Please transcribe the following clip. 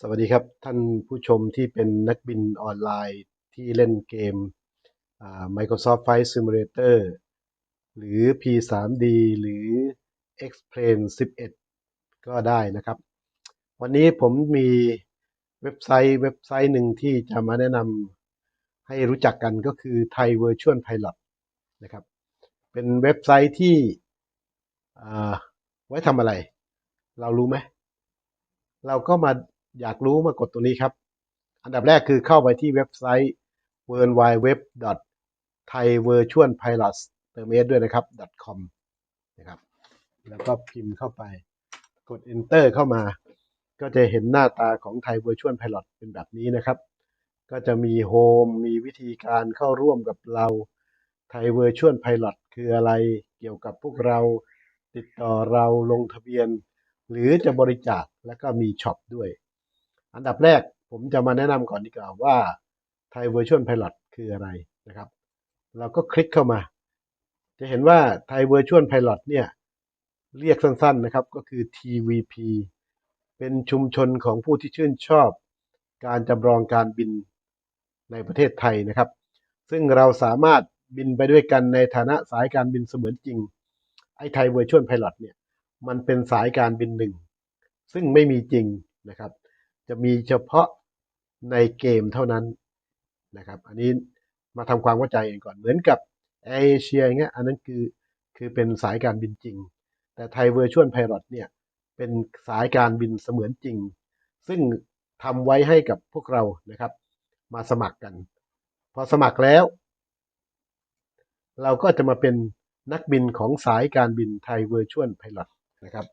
สวัสดีครับท่านผู้ชมที่เป็นนักบินออนไลน์ที่เล่นเกม Microsoft Flight Simulator หรือ P3D หรือ X-Plane 11 ก็ได้นะครับ วันนี้ผมมีเว็บไซต์เว็บไซต์หนึ่งที่จะมาแนะนำให้รู้จักกันก็คือ Thai Virtual Pilot นะครับ เป็นเว็บไซต์ที่อ่าไว้ทำอะไร เรารู้ไหมเราก็มา อยากรู้มากดตรงนี้ครับ อันดับแรกคือเข้าไปที่เว็บไซต์ w w w t h a i v i r t u a l p i l o t เติมเอสด้วยนะครับ .com นะครับ แล้วก็พิมพ์เข้าไปกด enter เข้ามา ก็จะเห็นหน้าตาของ Thai Virtual Pilot เป็นแบบนี้นะครับ ก็จะมีโฮมมีวิธีการเข้าร่วมกับเรา Thai Virtual Pilot คืออะไรเกี่ยวกับพวกเราติดต่อเราลงทะเบียน หรือจะบริจาคแล้วก็มีช็อปด้วย อันดับแรกผมจะมาแนะนำก่อนดีกว่าว่า Thai Virtual Pilot คืออะไรนะครับ เราก็คลิกเข้ามา จะเห็นว่า Thai Virtual Pilot เนี่ยเรียกสั้นๆนะครับก็คือ TVP เป็นชุมชนของผู้ที่ชื่นชอบการจำลองการบินในประเทศไทยนะครับ ซึ่งเราสามารถบินไปด้วยกันในฐานะสายการบินเสมือนจริง ไอ้ไทย Virtual Pilot เนี่ย มันเป็นสายการบินหนึ่ง ซึ่งไม่มีจริงนะครับ จะมีเฉพาะในเกมเท่านั้นนะครับ อันนี้มาทำความเข้าใจกันก่อน เหมือนกับแอร์เอเชียอย่างเงี้ย อันนั้นคือคือเป็นสายการบินจริง แต่ไทย Virtual Pilot เนี่ยเป็นสายการบินเสมือนจริง ซึ่งทำไว้ให้กับพวกเรานะครับ มาสมัครกัน พอสมัครแล้ว เราก็จะมาเป็นนักบินของสายการบินไทย Virtual Pilot นะครับ